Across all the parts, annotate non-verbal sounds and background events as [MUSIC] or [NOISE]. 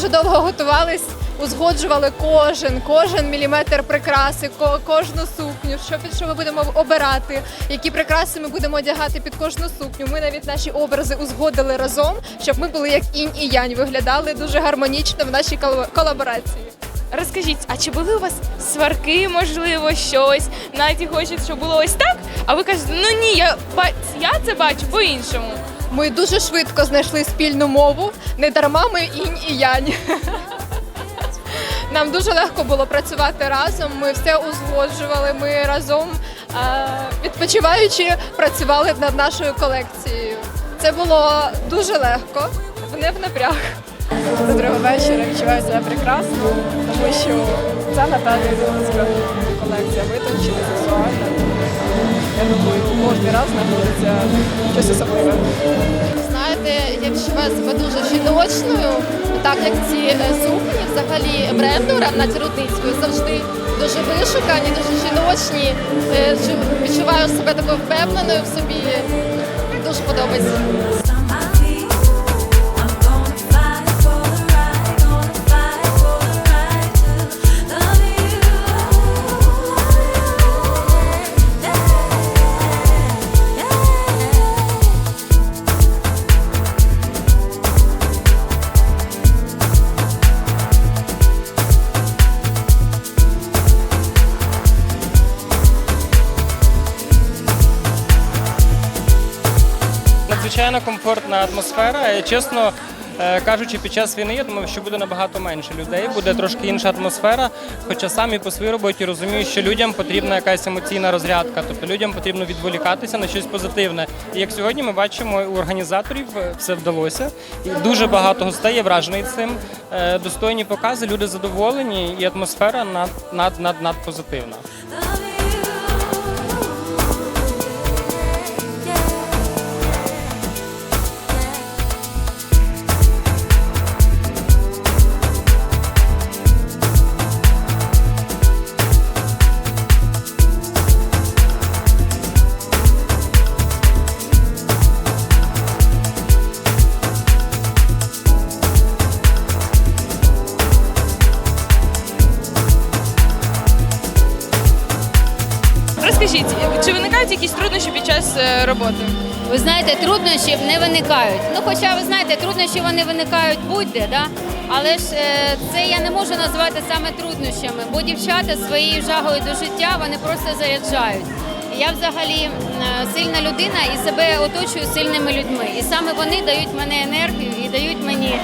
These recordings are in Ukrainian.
дуже довго готувались, узгоджували кожен, кожен міліметр прикраси, ко- кожну сукню, що під що ми будемо обирати, які прикраси ми будемо одягати під кожну сукню. Ми навіть наші образи узгодили разом, щоб ми були як інь і янь, виглядали дуже гармонічно в нашій кол- колаборації. Розкажіть, а чи були у вас сварки, можливо, щось? Навіть хочуть, щоб було ось так, а ви кажете, ну ні, я, я це бачу по-іншому. Ми дуже швидко знайшли спільну мову, не дарма ми інь і янь. Нам дуже легко було працювати разом. Ми все узгоджували. Ми разом е, відпочиваючи працювали над нашою колекцією. Це було дуже легко, не в напряг. Доброго вечора, відчуваю себе прекрасно, тому що це Наталія колекція витончена, сексуальна. Я думаю, кожен раз знаходиться щось особливе. Знаєте, я відчуваю себе дуже жіночною, так як ці е, сукні взагалі бренду Равнаті Рудницької завжди дуже вишукані, дуже жіночні. Е, Відчуваю себе такою впевненою в собі. Дуже подобається. Надзвичайно комфортна атмосфера. І, чесно е, кажучи, під час війни я думав, що буде набагато менше людей, буде трошки інша атмосфера. Хоча самі по своїй роботі розумію, що людям потрібна якась емоційна розрядка, тобто людям потрібно відволікатися на щось позитивне. І як сьогодні ми бачимо, у організаторів все вдалося. І дуже багато гостей є вражений цим. Е, Достойні покази, люди задоволені, і атмосфера над, над, над, над позитивна. Труднощів не виникають. Ну, хоча ви знаєте, труднощі вони виникають будь-де, да? але ж е, це я не можу назвати саме труднощами, бо дівчата своєю жагою до життя вони просто заряджають. Я взагалі сильна людина і себе оточую сильними людьми. І саме вони дають мене енергію і дають мені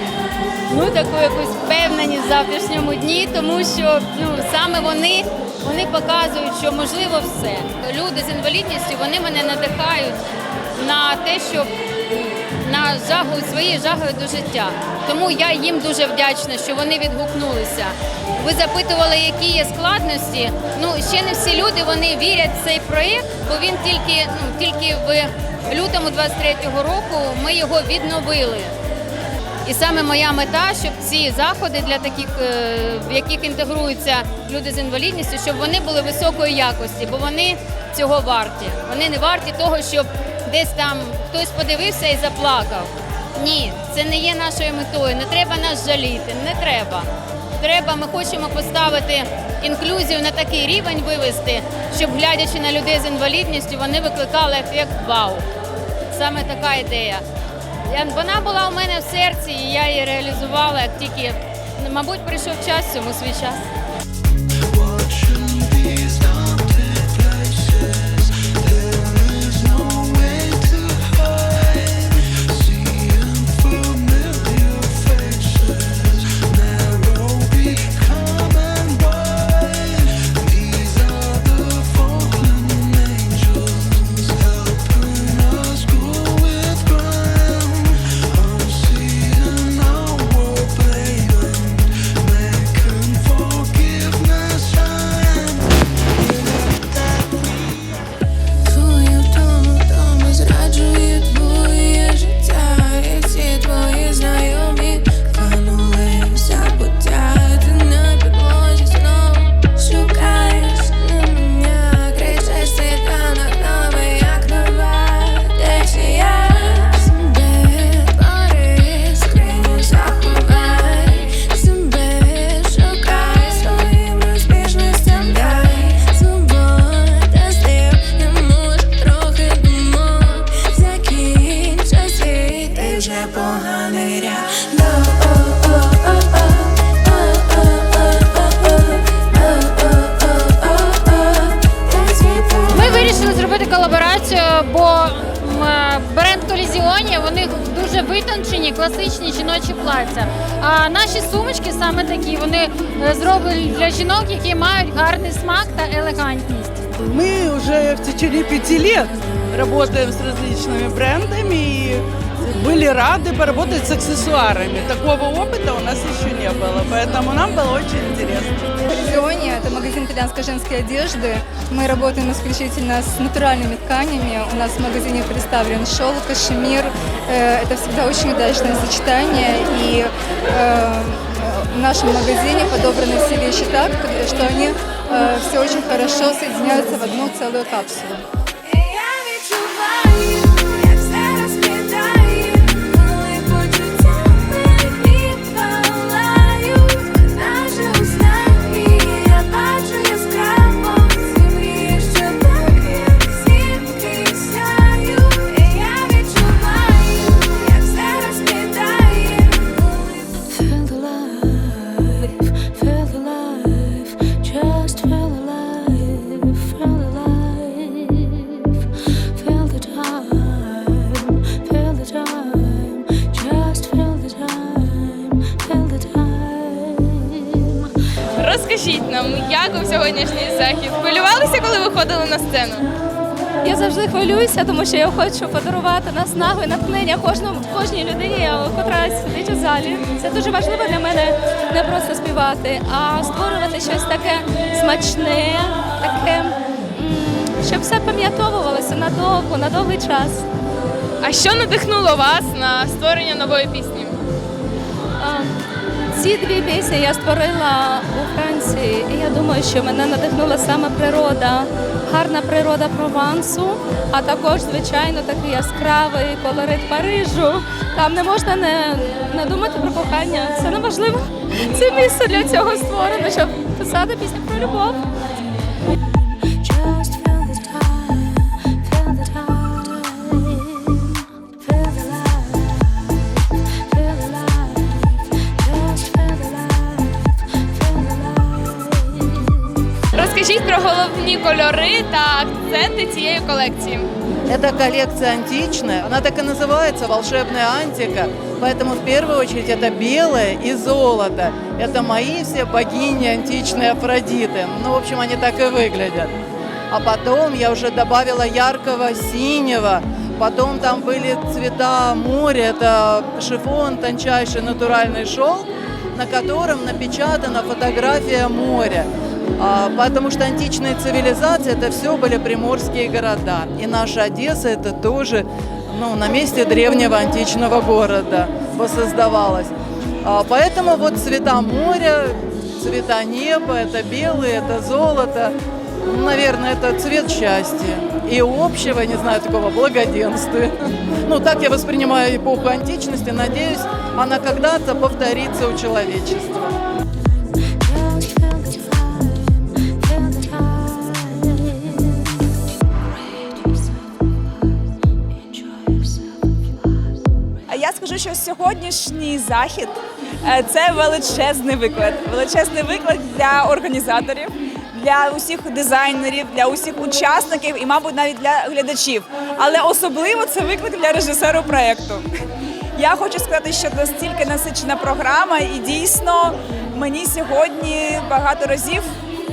ну таку якусь впевненість в завтрашньому дні, тому що ну саме вони, вони показують, що можливо все. Люди з інвалідністю вони мене надихають на те, щоб на жагу свої жаги до життя. Тому я їм дуже вдячна, що вони відгукнулися. Ви запитували, які є складності. Ну ще не всі люди вони вірять в цей проєкт, бо він тільки ну тільки в лютому 23-го року ми його відновили. І саме моя мета, щоб ці заходи для таких, е, в яких інтегруються люди з інвалідністю, щоб вони були високої якості, бо вони цього варті. Вони не варті того, щоб десь там хтось подивився і заплакав. Ні, це не є нашою метою. Не треба нас жаліти, не треба. Треба, ми хочемо поставити інклюзію на такий рівень вивести, щоб глядячи на людей з інвалідністю, вони викликали ефект вау. Саме така ідея. Вона була у мене в серці, і я її реалізувала, як тільки, мабуть, прийшов час цьому свій час. Мають гарний смак та елегантність. Мы уже в течение пяти лет работаем с различными брендами и были рады поработать с аксессуарами. Такого опыта у нас еще не было, поэтому нам было очень интересно. Регионе это магазин итальянской женской одежды. Мы работаем исключительно с натуральными тканями. У нас в магазине представлен шелк, кашемир. Это всегда очень удачное сочетание. И э, в нашем магазине подобраны все вещи так, что они э, все очень хорошо соединяются в одну целую капсулу. Що я хочу подарувати наснагу і натхнення кожному кожній людині, яка сидить у залі. Це дуже важливо для мене не просто співати, а створювати щось таке смачне, таке, щоб все пам'ятовувалося надовго, на довгий час. А що надихнуло вас на створення нової пісні? Ці дві пісні я створила у Франції, і я думаю, що мене надихнула саме природа, гарна природа Провансу, а також, звичайно, такий яскравий колорит Парижу. Там не можна не, не думати про кохання. Це неможливо. Це місце для цього створено, щоб писати пісню про любов. акценти цієї колекції. Эта коллекция античная, она так и называется «Волшебная антика», поэтому в первую очередь это белое и золото. Это мои все богини античные Афродиты. Ну, в общем, они так и выглядят. А потом я уже добавила яркого синего, потом там были цвета моря, это шифон, тончайший натуральный шелк, на котором напечатана фотография моря. А, Потому что античные цивилизации это все были приморские города. И наша Одесса это тоже ну, на месте древнего античного города воссоздавалась. А, Поэтому вот цвета моря, цвета неба, это белый, это золото. Наверное, это цвет счастья и общего, не знаю, такого благоденствия. [LAUGHS] Ну, так я воспринимаю эпоху античности. Надеюсь, она когда-то повторится у человечества. Що сьогоднішній захід е, це величезний виклик. Величезний виклик для організаторів, для усіх дизайнерів, для усіх учасників і, мабуть, навіть для глядачів. Але особливо це виклик для режисеру проєкту. Я хочу сказати, що настільки насичена програма, і дійсно мені сьогодні багато разів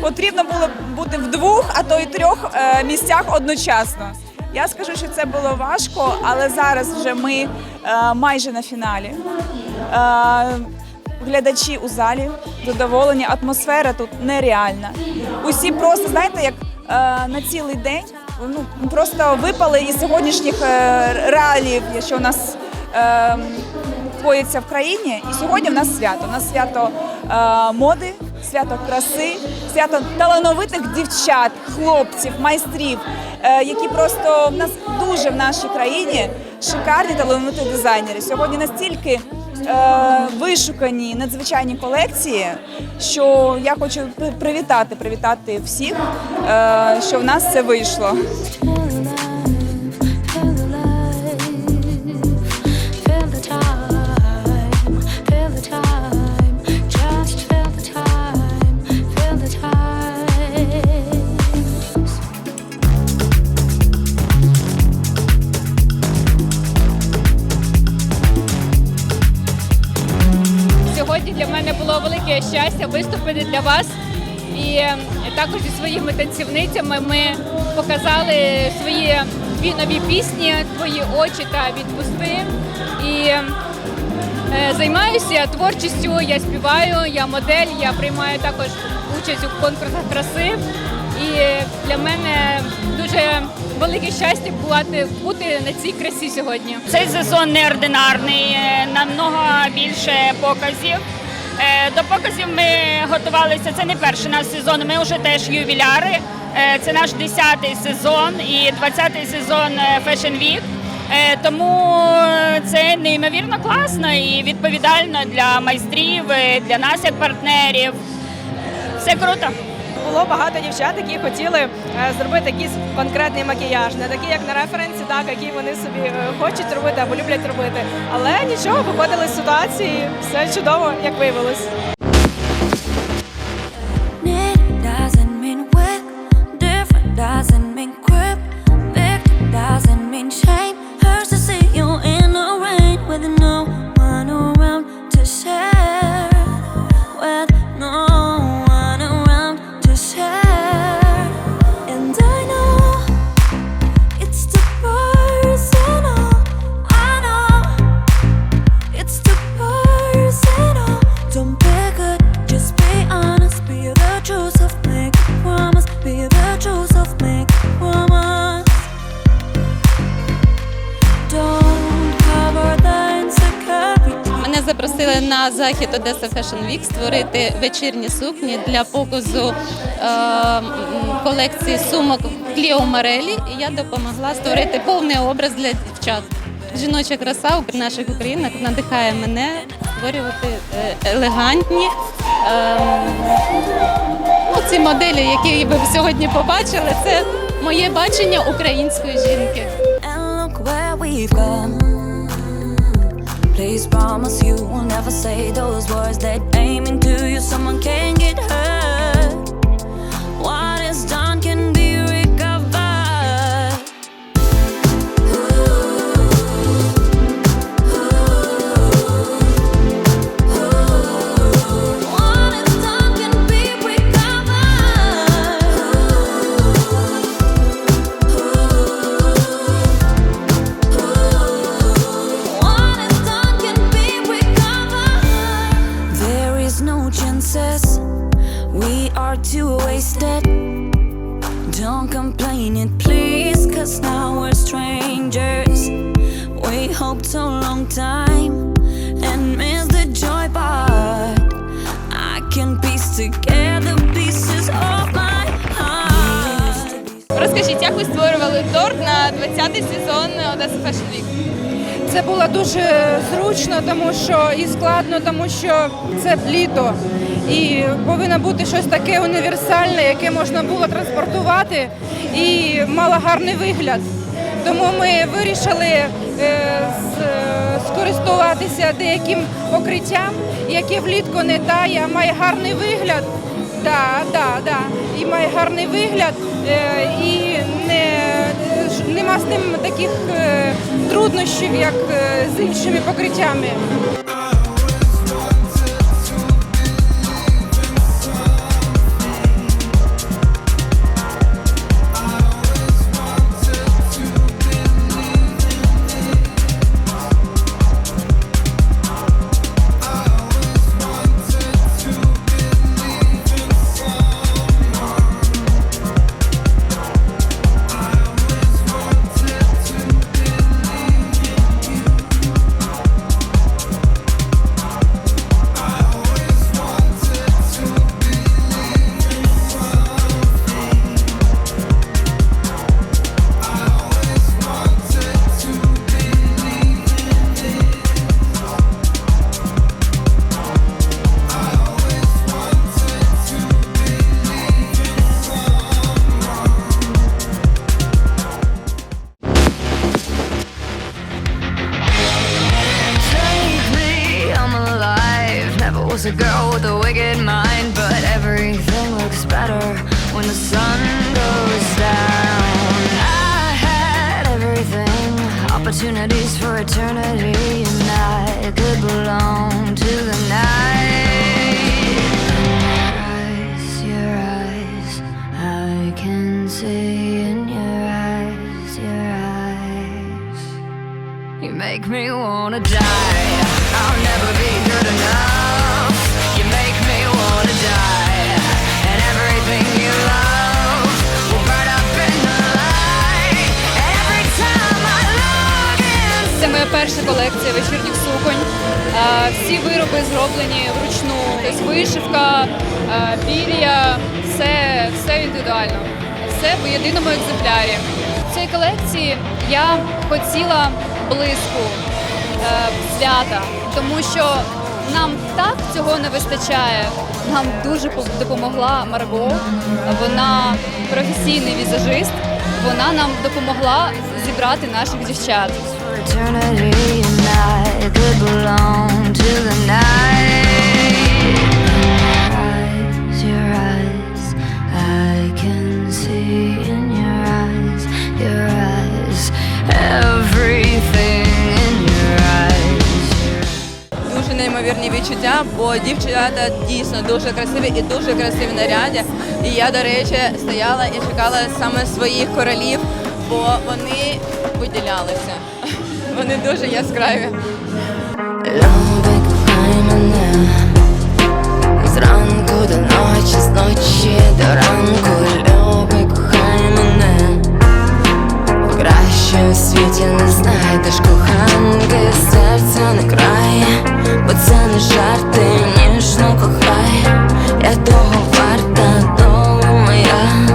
потрібно було бути в двох, а то й трьох е, місцях одночасно. Я скажу, що це було важко, але зараз вже ми е, майже на фіналі. Е, глядачі у залі задоволені, атмосфера тут нереальна. Усі просто, знаєте, як е, на цілий день ну, просто випали із сьогоднішніх е, реалій, що у нас е, коїться в країні. І сьогодні в нас свято. У нас свято е, моди, свято краси, свято талановитих дівчат, хлопців, майстрів, е, які просто в нас дуже в нашій країні шикарні талановиті дизайнери. Сьогодні настільки е, вишукані надзвичайні колекції, що я хочу привітати, привітати всіх, е, що в нас це вийшло. Виступити для вас. І е, також зі своїми танцівницями ми показали свої нові пісні Твої очі та відпусти. І е, займаюся творчістю, я співаю, я модель, я приймаю також участь у конкурсах краси. І для мене дуже велике щастя бути, бути на цій красі сьогодні. Цей сезон неординарний, е, намного більше показів. Е, До показів ми готувалися. Це не перший наш сезон. Ми вже теж ювіляри. Е, Це наш 10-й сезон і 20-й сезон е, Fashion Week. Тому це неймовірно класно і відповідально для майстрів, для нас як партнерів. Все круто. Було багато дівчат, які хотіли е, зробити якийсь конкретний макіяж, не такий, як на референсі, так який вони собі е, хочуть робити або люблять робити. Але нічого, виходили з ситуації, все чудово, як виявилось. Захід Одеса Fashion Week створити вечірні сукні для показу е, колекції сумок Кліо Марелі. І я допомогла створити повний образ для дівчат. Жіноча краса у наших українок надихає мене створювати е, елегантні. е, ну, ці моделі, які ви сьогодні побачили, це моє бачення української жінки. Please promise you will never say those words that aim into you. Someone can get hurt. Розкажіть, як ви створювали торт на 20-й сезон Одеса Fashion Week? Це було дуже зручно, тому що і складно, тому що це літо. І повинно бути щось таке універсальне, яке можна було транспортувати і мало гарний вигляд. Тому ми вирішили е, з- скористуватися деяким покриттям, яке влітку не тає, а має гарний вигляд. Да, да, да. І має гарний вигляд, е, і не, нема з ним таких е, труднощів, як е, з іншими покриттями. Make me wanna die. I'll never be good enough. You you. Це моя перша колекція вечірніх суконь. Всі вироби зроблені вручну. Тобто вишивка, е, пір'я, все, все індивідуально. Все в єдиному екземплярі. В цій колекції я хотіла блиску е, свята, тому що нам так цього не вистачає. Нам дуже допомогла Марго. Вона професійний візажист. Вона нам допомогла зібрати наших дівчат. Дуже неймовірні відчуття, бо дівчата дійсно дуже красиві і дуже красиві наряді. І я, до речі, стояла і чекала саме своїх королів, бо вони виділялися. [LAUGHS] Вони дуже яскраві. Зранку до ночі, з ночі до ранку Краще у світі не знайдеш коханки Серця не крає, бо це не жарти Ніжно кохай, я того варта, долу моя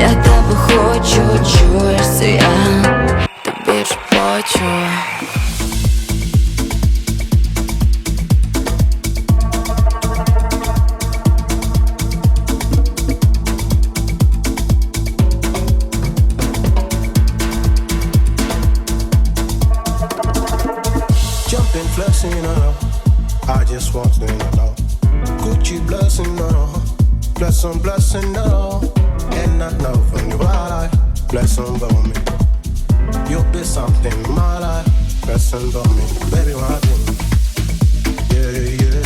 Я тебе хочу, чуєш я. Тобі ж хочу blessing on her. I just want to know. Gucci blessing on her. Bless on blessing on And I know from your eye. Bless on me. You'll be something in my life. Bless on me. Baby, my dream. Yeah, yeah, yeah.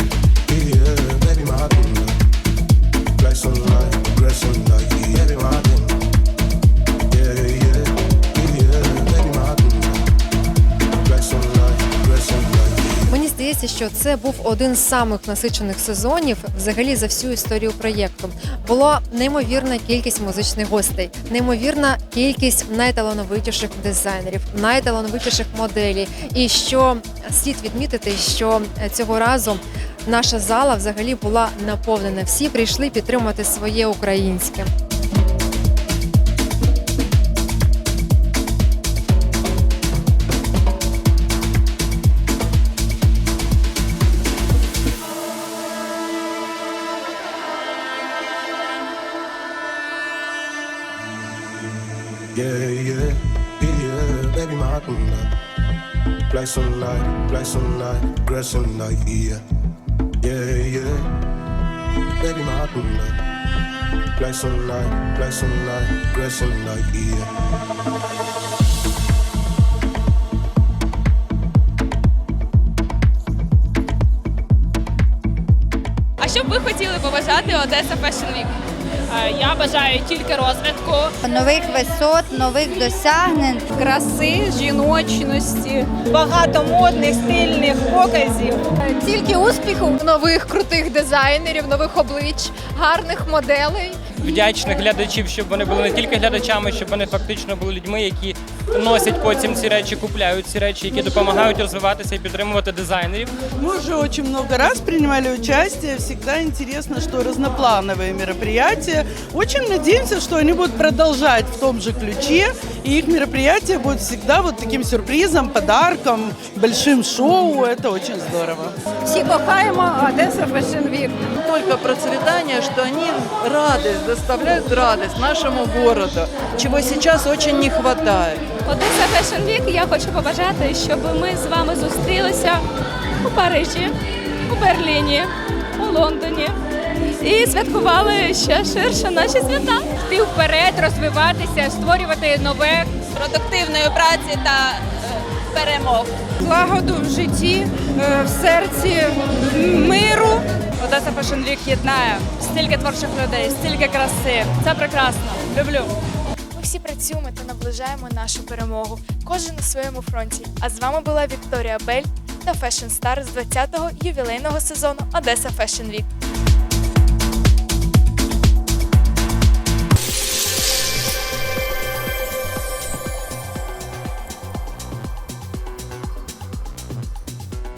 Baby, my dream. Bless on life. Bless on life. Здається, що це був один з самих насичених сезонів взагалі за всю історію проєкту. Була неймовірна кількість музичних гостей, неймовірна кількість найталановитіших дизайнерів, найталановитіших моделей. І що слід відмітити, що цього разу наша зала взагалі була наповнена. Всі прийшли підтримати своє українське. Play some night, play some night, grab some night, yeah. Yeah, yeah, baby, my tonight. Play some night, play some night, grab some night, yeah. Що б ви хотіли побажати Одеса Fashion Week? Я бажаю тільки розвитку, Нових висот, нових досягнень. Краси, жіночності, багато модних, стильних показів. Тільки успіху, нових крутих дизайнерів, нових облич, гарних моделей Вдячних глядачів, щоб вони були не тільки глядачами, щоб вони фактично були людьми, які носять потім ці речі, купляють ці речі, які допомагають розвиватися і підтримувати дизайнерів. Мы уже очень много раз принимали участие. Всегда интересно, что разноплановые мероприятия. Очень надеемся, что они будут продолжать в том же ключе. И их мероприятия будут всегда вот таким сюрпризом, подарком, большим шоу. Это очень здорово. Всі кохаємо Одеса Fashion Week. Только процветание, что они радость, доставляют радость нашему городу, чего сейчас очень не хватает. Одеса Fashion Week я хочу побажати, щоб ми з вами зустрілися у Парижі, у Берліні, у Лондоні і святкували ще ширше наші свята. йти вперед, розвиватися, створювати нове. Продуктивної праці та перемог. Злагоду в житті, е, в серці, миру. Одеса Fashion Week єднає стільки творчих людей, стільки краси. Це прекрасно. Люблю. Ми всі працюємо та наближаємо нашу перемогу. Кожен на своєму фронті. А з вами була Вікторія Бель та Fashion Star з 20-го ювілейного сезону Одеса Fashion Week.